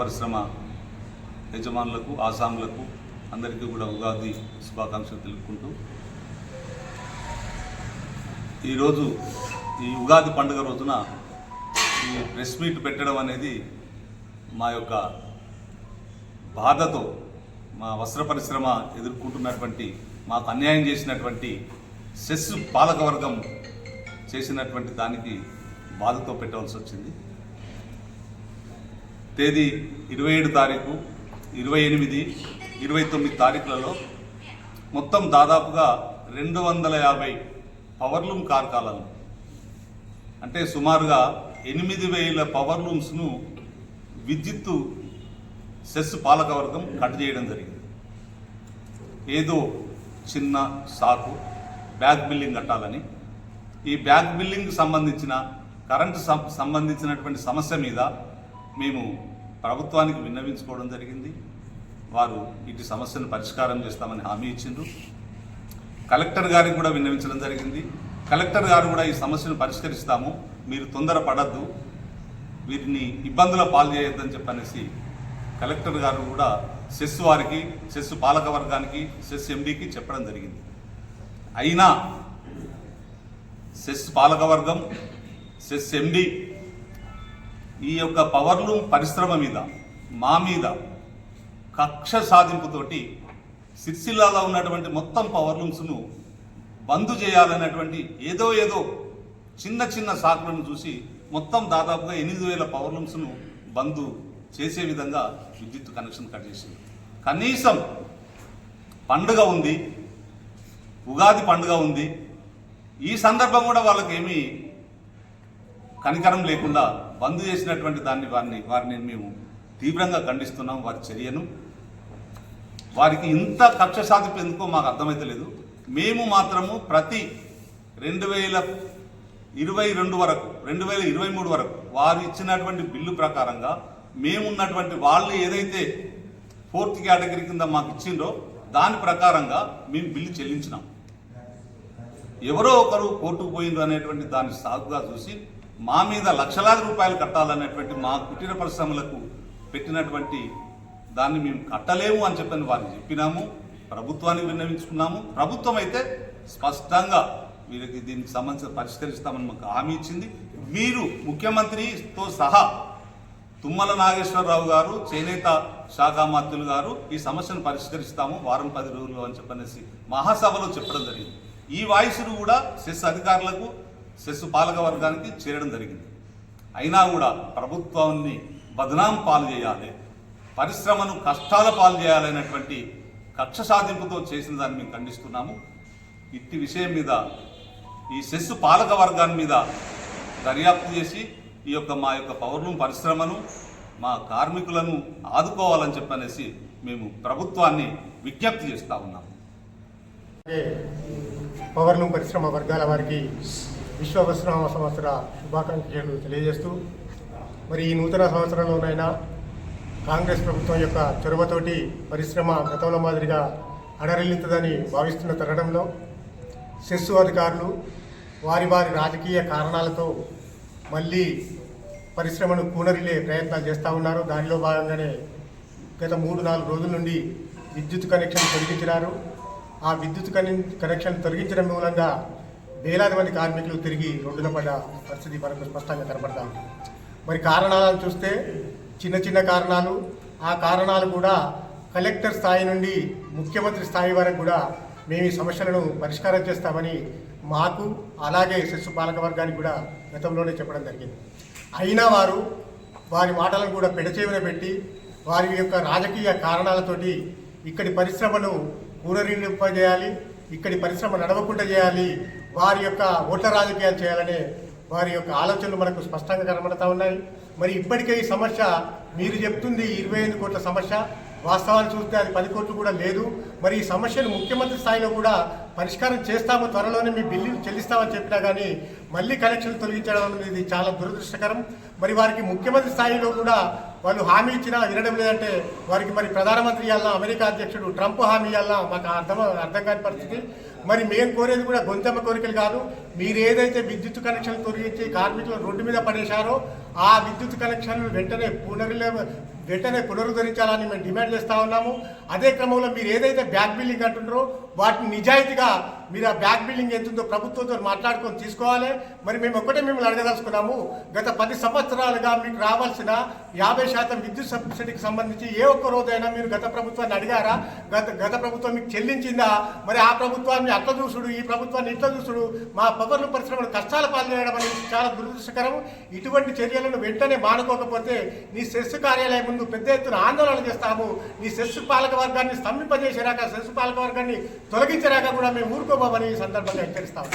పరిశ్రమ యజమానులకు ఆసాములకు అందరికీ కూడా ఉగాది శుభాకాంక్షలు తెలుపుకుంటూ ఈరోజు ఈ ఉగాది పండుగ రోజున ఈ ప్రెస్ మీట్ పెట్టడం అనేది మా యొక్క బాధతో మా వస్త్ర పరిశ్రమ ఎదుర్కొంటున్నటువంటి మాకు అన్యాయం చేసినటువంటి సెస్ పాలకవర్గం చేసినటువంటి దానికి బాధతో పెట్టవలసి వచ్చింది. తేదీ ఇరవై ఏడు తారీఖు ఇరవై ఎనిమిది ఇరవై తొమ్మిది తారీఖులలో మొత్తం దాదాపుగా రెండు వందల యాభై పవర్లూమ్ కార్కాలను అంటే సుమారుగా ఎనిమిది వేల పవర్లూమ్స్ను విద్యుత్తు సెస్ పాలకవర్గం కట్ చేయడం జరిగింది. ఏదో చిన్న సాకు బ్యాక్ బిల్లింగ్ కట్టాలని. ఈ బ్యాక్ బిల్లింగ్ సంబంధించిన కరెంటు సం- సంబంధించినటువంటి సమస్య మీద మేము ప్రభుత్వానికి విన్నవించుకోవడం జరిగింది. వారు ఇటు సమస్యను పరిష్కారం చేస్తామని హామీ ఇచ్చిండ్రు. కలెక్టర్ గారికి కూడా విన్నవించడం జరిగింది. కలెక్టర్ గారు కూడా ఈ సమస్యను పరిష్కరిస్తాము. మీరు తొందర పడద్దు వీరిని ఇబ్బందుల పాలు చేయొద్దని చెప్పనేసి కలెక్టర్ గారు కూడా సెస్ వారికి సెస్ పాలక వర్గానికి సెస్ ఎండీకి చెప్పడం జరిగింది. అయినా సెస్ పాలకవర్గం సెస్ ఎండి ఈ యొక్క పవర్లూమ్ పరిశ్రమ మీద మా మీద కక్ష సాధింపుతోటి సిరిసిల్లాలో ఉన్నటువంటి మొత్తం పవర్లూమ్స్ను బంద్ చేయాలనేటువంటి ఏదో ఏదో చిన్న చిన్న సాకులను చూసి మొత్తం దాదాపుగా ఎనిమిది వేల పవర్లూమ్స్ను బంద్ చేసే విధంగా విద్యుత్ కనెక్షన్ కట్ చేసింది. కనీసం పండుగ ఉంది ఉగాది పండుగ ఉంది ఈ సందర్భం కూడా వాళ్ళకేమీ కనికరం లేకుండా బంద్ చేసినటువంటి దాన్ని వారిని వారిని మేము తీవ్రంగా ఖండిస్తున్నాం వారి చర్యను. వారికి ఇంత కక్ష సాధింపు ఎందుకో మాకు అర్థమైతలేదు మేము మాత్రము ప్రతి రెండు వేల ఇరవై రెండు వరకు రెండు వేల ఇరవై మూడు వరకు వారు ఇచ్చినటువంటి బిల్లు ప్రకారంగా మేమున్నటువంటి వాళ్ళు ఏదైతే ఫోర్త్ కేటగిరీ కింద మాకు ఇచ్చిండ్రో దాని ప్రకారంగా మేము బిల్లు చెల్లించినాం. ఎవరో ఒకరు కోర్టుకు పోయిండ్రు అనేటువంటి దాన్ని సాగుగా చూసి మా మీద లక్షలాది రూపాయలు కట్టాలనేటువంటి మా కుటీర పరిశ్రమలకు పెట్టినటువంటి దాన్ని మేము కట్టలేము అని చెప్పని వారికి చెప్పినాము ప్రభుత్వానికి విన్నవించుకున్నాము. ప్రభుత్వం అయితే స్పష్టంగా వీరికి దీనికి సంబంధించి పరిష్కరిస్తామని మాకు హామీ ఇచ్చింది. మీరు ముఖ్యమంత్రితో సహా తుమ్మల నాగేశ్వరరావు గారు చేనేత శాఖ మంత్రులు గారు ఈ సమస్యను పరిష్కరిస్తాము వారం పది రోజులు అని చెప్పనేసి మహాసభలో చెప్పడం జరిగింది. ఈ వాయిస్ను కూడా సెస్ అధికారులకు శిశు పాలక వర్గానికి చేరడం జరిగింది. అయినా కూడా ప్రభుత్వాన్ని బదనాం పాలు చేయాలి పరిశ్రమను కష్టాల పాలు చేయాలనేటువంటి కక్ష సాధింపుతో చేసిన దాన్ని మేము ఖండిస్తున్నాము. ఇట్టి విషయం మీద ఈ సెస్ పాలక వర్గాన్ని మీద దర్యాప్తు చేసి ఈ యొక్క మా యొక్క పౌరులు పరిశ్రమను మా కార్మికులను ఆదుకోవాలని చెప్పనేసి మేము ప్రభుత్వాన్ని విజ్ఞప్తి చేస్తూ ఉన్నాము. అలాగే పరిశ్రమ వర్గాల వారికి విశ్వ విశ్రామ సంవత్సర శుభాకాంక్షలు తెలియజేస్తూ మరి ఈ నూతన సంవత్సరంలోనైనా కాంగ్రెస్ ప్రభుత్వం యొక్క చొరవతోటి పరిశ్రమ గతంలో మాదిరిగా అడరెల్లుతుందని భావిస్తున్న తరుణంలో సెస్సు అధికారులు వారి వారి రాజకీయ కారణాలతో మళ్ళీ పరిశ్రమను కూనరిలే ప్రయత్నాలు చేస్తూ ఉన్నారు. దానిలో భాగంగానే గత మూడు నాలుగు రోజుల నుండి విద్యుత్ కనెక్షన్ తొలగించినారు. ఆ విద్యుత్ కనెక్షన్ తొలగించడం మూలంగా వేలాది మంది కార్మికులు తిరిగి రోడ్డున పడ్డ పరిస్థితి మనకు స్పష్టంగా కనపడతాం. మరి కారణాలను చూస్తే చిన్న చిన్న కారణాలు ఆ కారణాలు కూడా కలెక్టర్ స్థాయి నుండి ముఖ్యమంత్రి స్థాయి వరకు కూడా మేము ఈ సమస్యలను పరిష్కారం చేస్తామని మాకు అలాగే శిశు పాలక వర్గానికి కూడా గతంలోనే చెప్పడం జరిగింది. అయినా వారు వారి మాటలను కూడా పెడచేవిన పెట్టి వారి యొక్క రాజకీయ కారణాలతోటి ఇక్కడి పరిశ్రమను పునరుద్ధరింపజేయాలి ఇక్కడి పరిశ్రమ నడవకుండా చేయాలి వారి యొక్క ఓట్ల రాజకీయాలు చేయాలనే వారి యొక్క ఆలోచనలు మనకు స్పష్టంగా కనబడతా ఉన్నాయి. మరి ఇప్పటికే ఈ సమస్య మీరు చెప్తుంది ఇరవై ఐదు కోట్ల సమస్య వాస్తవాన్ని చూస్తే అది పది కోట్లు కూడా లేదు. మరి ఈ సమస్యను ముఖ్యమంత్రి స్థాయిలో కూడా పరిష్కారం చేస్తాము త్వరలోనే మీ బిల్లులు చెల్లిస్తామని చెప్పినా కానీ మళ్ళీ కనెక్షన్లు తొలగించడం అనేది చాలా దురదృష్టకరం. మరి వారికి ముఖ్యమంత్రి స్థాయిలో కూడా వాళ్ళు హామీ ఇచ్చినా వినడం లేదంటే వారికి మరి ప్రధానమంత్రి ఇవ్వాలన్నా అమెరికా అధ్యక్షుడు ట్రంప్ హామీ ఇవ్వాలన్నా మాకు అర్థం అర్థం కాని పరిస్థితి. మరి మేము కోరేది కూడా గొంతెమ్మ కోరికలు కాదు. మీరు ఏదైతే విద్యుత్ కనెక్షన్లు తొలగించి కార్మికులు రోడ్డు మీద పడేశారో ఆ విద్యుత్ కనెక్షన్లు వెంటనే పునరులే వెంటనే పునరుద్ధరించాలని మేము డిమాండ్ చేస్తూ ఉన్నాము. అదే క్రమంలో మీరు ఏదైతే బ్యాక్ బిల్లింగ్ అంటున్నారో వాటిని నిజాయితీగా మీరు ఆ బ్యాక్ బిల్లింగ్ ఎంత ఉందో ప్రభుత్వంతో మాట్లాడుకొని తీసుకోవాలి. మరి మేము ఒక్కటే మిమ్మల్ని అడగదలుచుకున్నాము. గత పది సంవత్సరాలుగా మీకు రావాల్సిన యాభై శాతం విద్యుత్ సబ్సిడీకి సంబంధించి ఏ ఒక్క రోజైనా మీరు గత ప్రభుత్వాన్ని అడిగారా? గత గత ప్రభుత్వం మీకు చెల్లించిందా? మరి ఆ ప్రభుత్వాన్ని అట్ల చూసుడు ఈ ప్రభుత్వాన్ని ఇట్ల చూసుడు మా పవర్లు పరిశ్రమలు కష్టాల పాల్చేయడం అనేది చాలా దురదృష్టకరం. ఇటువంటి చర్యలను వెంటనే మానుకోకపోతే నీ సెస్ కార్యాలయం ముందు పెద్ద ఎత్తున ఆందోళన చేస్తాము. నీ సెస్ పాలక వర్గాన్ని స్తంభింపజేసేరాక సెస్ పాలక వర్గాన్ని తొలగించరాక కూడా మేము ఊరుకోబోమని ఈ సందర్భంగా హెచ్చరిస్తాము